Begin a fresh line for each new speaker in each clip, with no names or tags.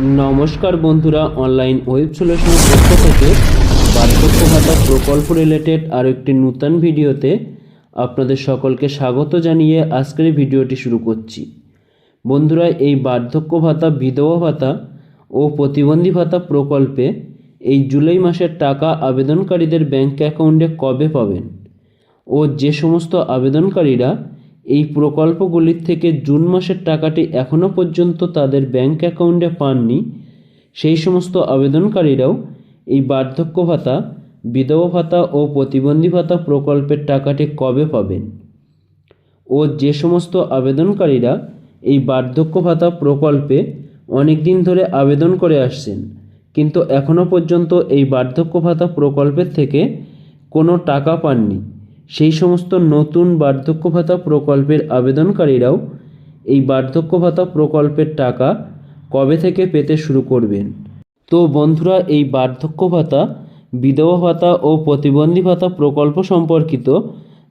নমস্কার বন্ধুরা online web সলিউশনের পক্ষ থেকে বার্ধক্য ভাতা প্রকল্প রিলেটেড আরও একটি নূতন ভিডিওতে আপনাদের সকলকে স্বাগত জানিয়ে আজকের ভিডিওটি শুরু করছি। বন্ধুরা, এই বার্ধক্য ভাতা, বিধবা ভাতা ও প্রতিবন্ধী ভাতা প্রকল্পে এই জুলাই মাসের টাকা আবেদনকারীদের ব্যাংক অ্যাকাউন্টে কবে পাবেন? ও যে সমস্ত আবেদনকারীরা এই প্রকল্পগুলির থেকে জুন মাসের টাকাটি এখনও পর্যন্ত তাদের ব্যাংক অ্যাকাউন্টে পাননি। সেই সমস্ত আবেদনকারীরাও এই বার্ধক্য ভাতা, বিধবা ভাতা ও প্রতিবন্ধী ভাতা প্রকল্পের টাকাটি কবে পাবেন? ও যে সমস্ত আবেদনকারীরা এই বার্ধক্য ভাতা প্রকল্পে অনেক দিন ধরে আবেদন করে আসছেন, কিন্তু এখনও পর্যন্ত এই বার্ধক্য ভাতা প্রকল্পের থেকে কোনো টাকা পাননি। সেই সমস্ত নতুন বার্ধক্য ভাতা প্রকল্পের আবেদনকারীরাও এই বার্ধক্য ভাতা প্রকল্পের টাকা কবে থেকে পেতে শুরু করবেন? তো বন্ধুরা, এই বার্ধক্য ভাতা, বিধবা ভাতা ও প্রতিবন্ধী ভাতা প্রকল্প সম্পর্কিত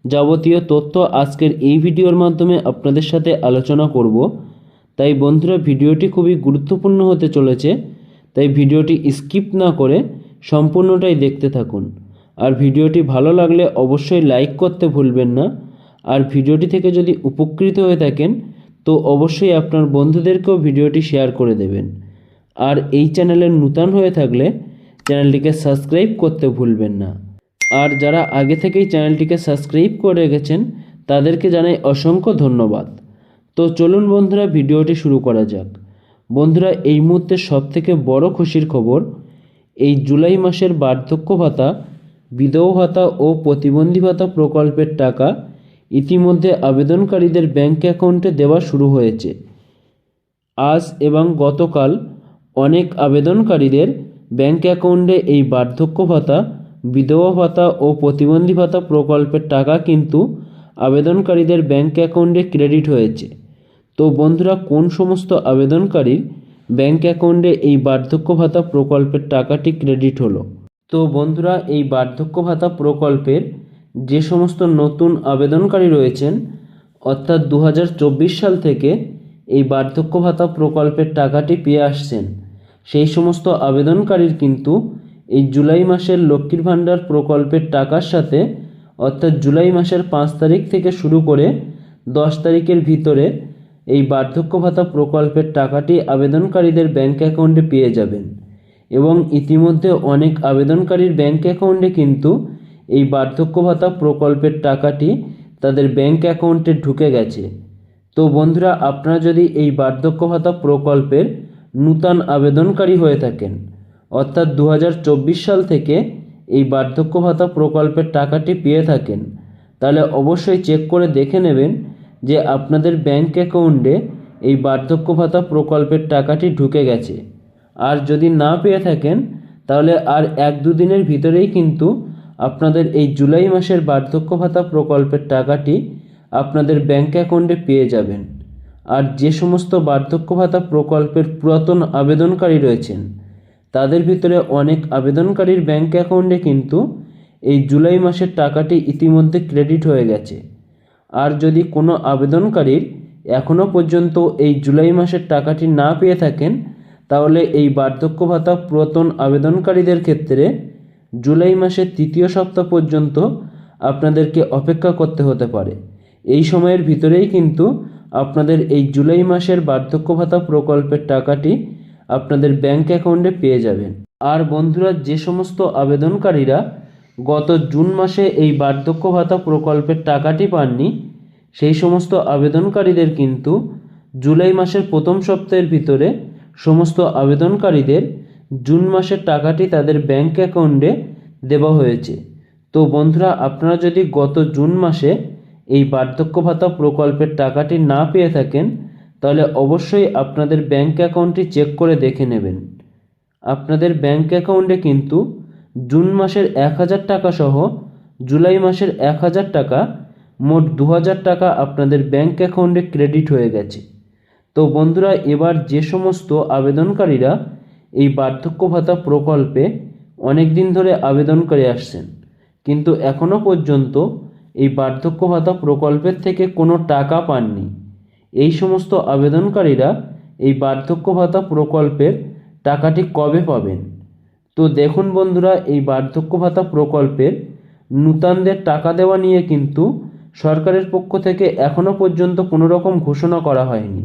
যাবতীয় তথ্য আজকের এই ভিডিওর মাধ্যমে আপনাদের সাথে আলোচনা করব। তাই বন্ধুরা, ভিডিওটি খুবই গুরুত্বপূর্ণ হতে চলেছে, তাই ভিডিওটি স্কিপ না করে সম্পূর্ণটাই দেখতে থাকুন। আর ভিডিওটি ভালো লাগলে অবশ্যই লাইক করতে ভুলবেন না। আর ভিডিওটি থেকে যদি উপকৃত হয়ে থাকেন, তো অবশ্যই আপনার বন্ধুদেরকেও ভিডিওটি শেয়ার করে দেবেন। আর এই চ্যানেলে নূতন হয়ে থাকলে চ্যানেলটিকে সাবস্ক্রাইব করতে ভুলবেন না। আর যারা আগে থেকেই চ্যানেলটিকে সাবস্ক্রাইব করে রেখেছেন, তাদেরকে জানাই অসংখ্য ধন্যবাদ। তো চলুন বন্ধুরা, ভিডিওটি শুরু করা যাক। বন্ধুরা, এই মুহূর্তে সবথেকে বড় খুশির খবর, এই জুলাই মাসের বার্ধক্য ভাতা বিধবা ভাতা ও প্রতিবন্ধী ভাতা প্রকল্পের টাকা ইতিমধ্যে আবেদনকারীদের ব্যাংক অ্যাকাউন্টে দেওয়া শুরু হয়েছে। আজ এবং গতকাল অনেক আবেদনকারীদের ব্যাংক অ্যাকাউন্টে এই বার্ধক্য ভাতা বিধবা ভাতা ও প্রতিবন্ধী ভাতা প্রকল্পের টাকা কিন্তু আবেদনকারীদের ব্যাংক অ্যাকাউন্টে ক্রেডিট হয়েছে। তো বন্ধুরা, কোন সমস্ত আবেদনকারীর ব্যাংক অ্যাকাউন্টে এই বার্ধক্য ভাতা প্রকল্পের টাকাটি ক্রেডিট হলো? তো বন্ধুরা, এই বার্ধক্য ভাতা প্রকল্পের যে সমস্ত নতুন আবেদনকারী রয়েছেন, অর্থাৎ দু হাজার চব্বিশ সাল থেকে এই বার্ধক্য ভাতা প্রকল্পের টাকাটি পেয়ে আসছেন। সেই সমস্ত আবেদনকারীর কিন্তু এই জুলাই মাসের লক্ষ্মীর ভাণ্ডার প্রকল্পের টাকার সাথে, অর্থাৎ জুলাই মাসের পাঁচ তারিখ থেকে শুরু করে দশ তারিখের ভিতরে এই বার্ধক্য ভাতা প্রকল্পের টাকাটি আবেদনকারীদের ব্যাঙ্ক অ্যাকাউন্টে পেয়ে যাবেন। এবং ইতিমধ্যে অনেক আবেদনকারীর ব্যাঙ্ক অ্যাকাউন্টে কিন্তু এই বার্ধক্য ভাতা প্রকল্পের টাকাটি তাদের ব্যাঙ্ক অ্যাকাউন্টে ঢুকে গেছে। তো বন্ধুরা, আপনারা যদি এই বার্ধক্য ভাতা প্রকল্পের নূতন আবেদনকারী হয়ে থাকেন, অর্থাৎ দু হাজার চব্বিশ সাল থেকে এই বার্ধক্য ভাতা প্রকল্পের টাকাটি পেয়ে থাকেন, তাহলে অবশ্যই চেক করে দেখে নেবেন যে আপনাদের ব্যাঙ্ক অ্যাকাউন্টে এই বার্ধক্য ভাতা প্রকল্পের টাকাটি ঢুকে গেছে। আর যদি না পেয়ে থাকেন, তাহলে আর এক দুদিনের ভিতরেই কিন্তু আপনাদের এই জুলাই মাসের বার্ধক্য ভাতা প্রকল্পের টাকাটি আপনাদের ব্যাঙ্ক অ্যাকাউন্টে পেয়ে যাবেন। আর যে সমস্ত বার্ধক্য ভাতা প্রকল্পের পুরাতন আবেদনকারী রয়েছেন, তাদের ভিতরে অনেক আবেদনকারীর ব্যাঙ্ক অ্যাকাউন্টে কিন্তু এই জুলাই মাসের টাকাটি ইতিমধ্যে ক্রেডিট হয়ে গেছে। আর যদি কোনো আবেদনকারীর এখনও পর্যন্ত এই জুলাই মাসের টাকাটি না পেয়ে থাকেন তাহলে এই বার্ধক্য ভাতা পুরাতন আবেদনকারীদের ক্ষেত্রে জুলাই মাসের তৃতীয় সপ্তাহ পর্যন্ত আপনাদেরকে অপেক্ষা করতে হতে পারে। এই সময়ের ভিতরেই কিন্তু আপনাদের এই জুলাই মাসের বার্ধক্য ভাতা প্রকল্পের টাকাটি আপনাদের ব্যাংক অ্যাকাউন্টে পেয়ে যাবেন। আর বন্ধুরা, যে সমস্ত আবেদনকারীরা গত জুন মাসে এই বার্ধক্য ভাতা প্রকল্পের টাকাটি পাননি, সেই সমস্ত আবেদনকারীদের কিন্তু জুলাই মাসের প্রথম সপ্তাহের ভিতরে সমস্ত আবেদনকারীদের জুন মাসের টাকাটি তাদের ব্যাংক অ্যাকাউন্টে দেওয়া হয়েছে। তো বন্ধুরা, আপনারা যদি গত জুন মাসে এই বার্ধক্য ভাতা প্রকল্পের টাকাটি না পেয়ে থাকেন, তাহলে অবশ্যই আপনাদের ব্যাংক অ্যাকাউন্টটি চেক করে দেখে নেবেন। আপনাদের ব্যাংক অ্যাকাউন্টে কিন্তু জুন মাসের এক হাজার টাকা সহ জুলাই মাসের এক হাজার টাকা মোট দু হাজার টাকা আপনাদের ব্যাংক অ্যাকাউন্টে ক্রেডিট হয়ে গেছে। তো বন্ধুরা, এবার যে সমস্ত আবেদনকারীরা এই বার্ধক্য ভাতা প্রকল্পে অনেক দিন ধরে আবেদন করে আসছেন, কিন্তু এখনও পর্যন্ত এই বার্ধক্য ভাতা প্রকল্পের থেকে কোনো টাকা পাননি। এই সমস্ত আবেদনকারীরা এই বার্ধক্য ভাতা প্রকল্পের টাকাটি কবে পাবেন? তো দেখুন বন্ধুরা, এই বার্ধক্য ভাতা প্রকল্পের নূতনদের টাকা দেওয়া নিয়ে কিন্তু সরকারের পক্ষ থেকে এখনও পর্যন্ত কোনো রকম ঘোষণা করা হয়নি।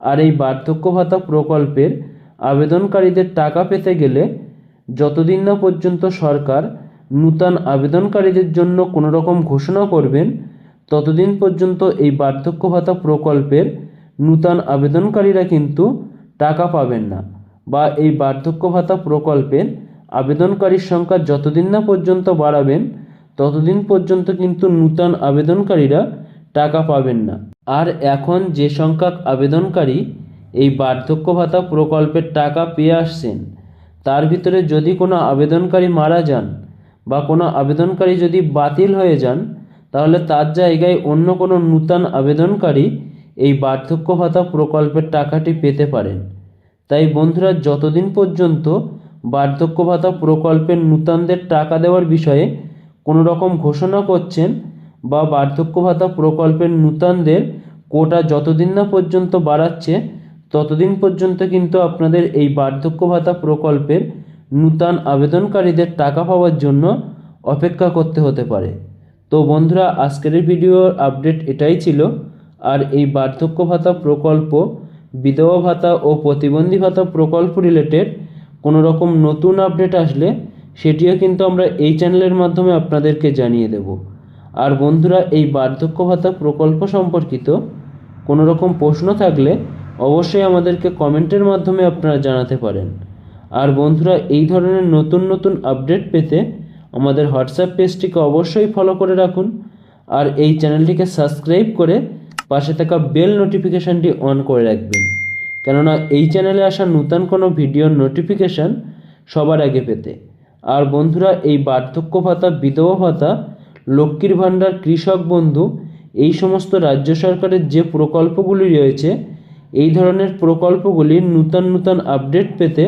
আর এই বার্ধক্য ভাতা প্রকল্পের আবেদনকারীদের টাকা পেতে গেলে যতদিন না পর্যন্ত সরকার নূতন আবেদনকারীদের জন্য কোনো রকম ঘোষণা করবেন, ততদিন পর্যন্ত এই বার্ধক্য ভাতা প্রকল্পের নূতন আবেদনকারীরা কিন্তু টাকা পাবেন না বা এই বার্ধক্য ভাতা প্রকল্পের আবেদনকারীর সংখ্যা যতদিন না পর্যন্ত বাড়াবেন, ততদিন পর্যন্ত কিন্তু নূতন আবেদনকারীরা টাকা পাবেন না। আর এখন যে সংখ্যক আবেদনকারী এই বার্ধক্য ভাতা প্রকল্পের টাকা পেয়ে আসছেন, তার ভিতরে যদি কোনো আবেদনকারী মারা যান বা কোনো আবেদনকারী যদি বাতিল হয়ে যান, তাহলে তার জায়গায় অন্য কোনো নূতন আবেদনকারী এই বার্ধক্য ভাতা প্রকল্পের টাকাটি পেতে পারেন। তাই বন্ধুরা, যতদিন পর্যন্ত বার্ধক্য ভাতা প্রকল্পের নূতনদের টাকা দেওয়ার বিষয়ে কোনো রকম ঘোষণা করছেন বা বার্ধক্য ভাতা প্রকল্পের নূতনদের কোটা যতদিন না পর্যন্ত বাড়াচ্ছে, ততদিন পর্যন্ত কিন্তু আপনাদের এই বার্ধক্য ভাতা প্রকল্পের নূতন আবেদনকারীদের টাকা পাওয়ার জন্য অপেক্ষা করতে হতে পারে। তো বন্ধুরা, আজকের ভিডিওর আপডেট এটাই ছিল। আর এই বার্ধক্য ভাতা প্রকল্প, বিধবা ভাতা ও প্রতিবন্ধী ভাতা প্রকল্প রিলেটেড কোনো রকম নতুন আপডেট আসলে সেটিও কিন্তু আমরা এই চ্যানেলের মাধ্যমে আপনাদেরকে জানিয়ে দেব। আর বন্ধুরা, এই বার্ধক্য ভাতা প্রকল্প সম্পর্কিত কোনো রকম প্রশ্ন থাকলে অবশ্যই আমাদেরকে কমেন্টের মাধ্যমে আপনারা জানাতে পারেন। আর বন্ধুরা, এই ধরনের নতুন নতুন আপডেট পেতে আমাদের হোয়াটসঅ্যাপ পেজটিকে অবশ্যই ফলো করে রাখুন আর এই চ্যানেলটিকে সাবস্ক্রাইব করে পাশে থাকা বেল নোটিফিকেশানটি অন করে রাখবেন। কেননা, এই চ্যানেলে আসা নূতন কোনো ভিডিওর নোটিফিকেশান সবার আগে পেতে। আর বন্ধুরা, এই বার্ধক্য ভাতা বিধবা ভাতা লক্ষ্মীর ভাণ্ডার কৃষক বন্ধু, এই সমস্ত রাজ্য সরকারের যে প্রকল্পগুলি রয়েছে, এই ধরনের প্রকল্পগুলির নূতন নূতন আপডেট পেতে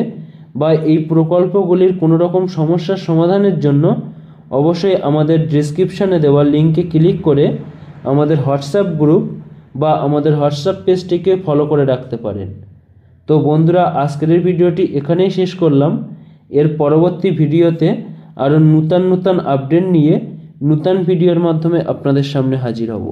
বা এই প্রকল্পগুলির কোনো রকম সমস্যার সমাধানের জন্য অবশ্যই আমাদের ডিসক্রিপশানে দেওয়া লিঙ্কে ক্লিক করে আমাদের হোয়াটসঅ্যাপ গ্রুপ বা আমাদের হোয়াটসঅ্যাপ পেজটিকে ফলো করে রাখতে পারেন। তো বন্ধুরা, আজকের ভিডিওটি এখানেই শেষ করলাম। এর পরবর্তী ভিডিওতে আরও নূতন নূতন আপডেট নিয়ে নূতন ভিডিওর মাধ্যমে আপনাদের সামনে হাজির হব।